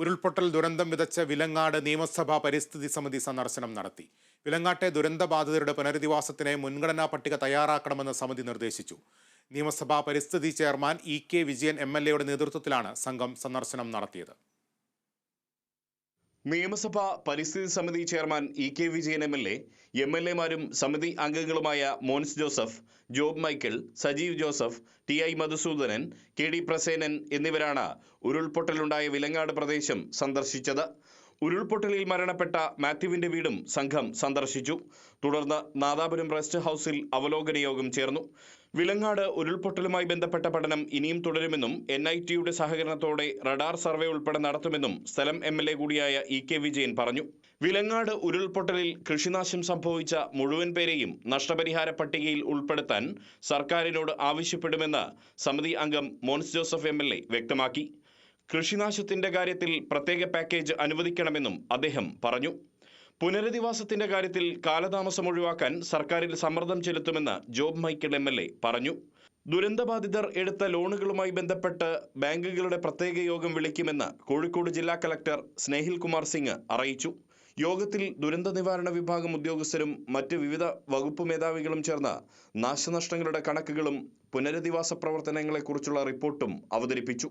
ഉരുൾപൊട്ടൽ ദുരന്തം വിതച്ച വിലങ്ങാട് നിയമസഭാ പരിസ്ഥിതി സമിതി സന്ദർശനം നടത്തി. വിലങ്ങാട്ടെ ദുരന്തബാധിതരുടെ പുനരധിവാസത്തിന് മുൻഗണനാ പട്ടിക തയ്യാറാക്കണമെന്ന് സമിതി നിർദ്ദേശിച്ചു. നിയമസഭാ പരിസ്ഥിതി chairman E K Vijayan M L എയുടെ നേതൃത്വത്തിലാണ് സംഘം സന്ദർശനം നടത്തിയത്. നിയമസഭാ പരിസ്ഥിതി സമിതി chairman E K Vijayan M L A M L എമാരും സമിതി അംഗങ്ങളുമായ Mons Joseph Job Michael Sajeev Joseph T I Madhusoodanan K D Praseenan എന്നിവരാണ് ഉരുൾപൊട്ടലുണ്ടായ വിലങ്ങാട് പ്രദേശം സന്ദർശിച്ചത്. ഉരുൾപൊട്ടലിൽ മരണപ്പെട്ട മാത്യുവിന്റെ വീടും സംഘം സന്ദർശിച്ചു. തുടർന്ന് നാദാപുരം റെസ്റ്റ് ഹൌസിൽ അവലോകന യോഗം ചേർന്നു. വിലങ്ങാട് ഉരുൾപൊട്ടലുമായി ബന്ധപ്പെട്ട പഠനം ഇനിയും തുടരുമെന്നും എൻ ഐ ടിയുടെ സഹകരണത്തോടെ റഡാർ സർവേ ഉൾപ്പെടെ നടത്തുമെന്നും സ്ഥലം എം എൽ എ കൂടിയായ ഇ കെ വിജയൻ പറഞ്ഞു. വിലങ്ങാട് ഉരുൾപൊട്ടലിൽ കൃഷിനാശം സംഭവിച്ച മുഴുവൻ പേരെയും നഷ്ടപരിഹാര പട്ടികയിൽ ഉൾപ്പെടുത്താൻ സർക്കാരിനോട് ആവശ്യപ്പെടുമെന്ന് സമിതി അംഗം മോൻസ് ജോസഫ് എം വ്യക്തമാക്കി. കൃഷിനാശത്തിന്റെ കാര്യത്തിൽ പ്രത്യേക പാക്കേജ് അനുവദിക്കണമെന്നും അദ്ദേഹം പറഞ്ഞു. പുനരധിവാസത്തിന്റെ കാര്യത്തിൽ കാലതാമസം ഒഴിവാക്കാൻ സർക്കാരിൽ സമ്മർദ്ദം ചെലുത്തുമെന്ന് ജോബ് മൈക്കിൾ എം പറഞ്ഞു. ദുരന്തബാധിതർ എടുത്ത ലോണുകളുമായി ബന്ധപ്പെട്ട് ബാങ്കുകളുടെ പ്രത്യേക യോഗം വിളിക്കുമെന്ന് കോഴിക്കോട് ജില്ലാ കലക്ടർ സ്നേഹിൽ കുമാർ സിംഗ് അറിയിച്ചു. യോഗത്തിൽ ദുരന്ത നിവാരണ വിഭാഗം ഉദ്യോഗസ്ഥരും മറ്റ് വിവിധ വകുപ്പ് മേധാവികളും ചേർന്ന് നാശനഷ്ടങ്ങളുടെ കണക്കുകളും പുനരധിവാസ പ്രവർത്തനങ്ങളെക്കുറിച്ചുള്ള റിപ്പോർട്ടും അവതരിപ്പിച്ചു.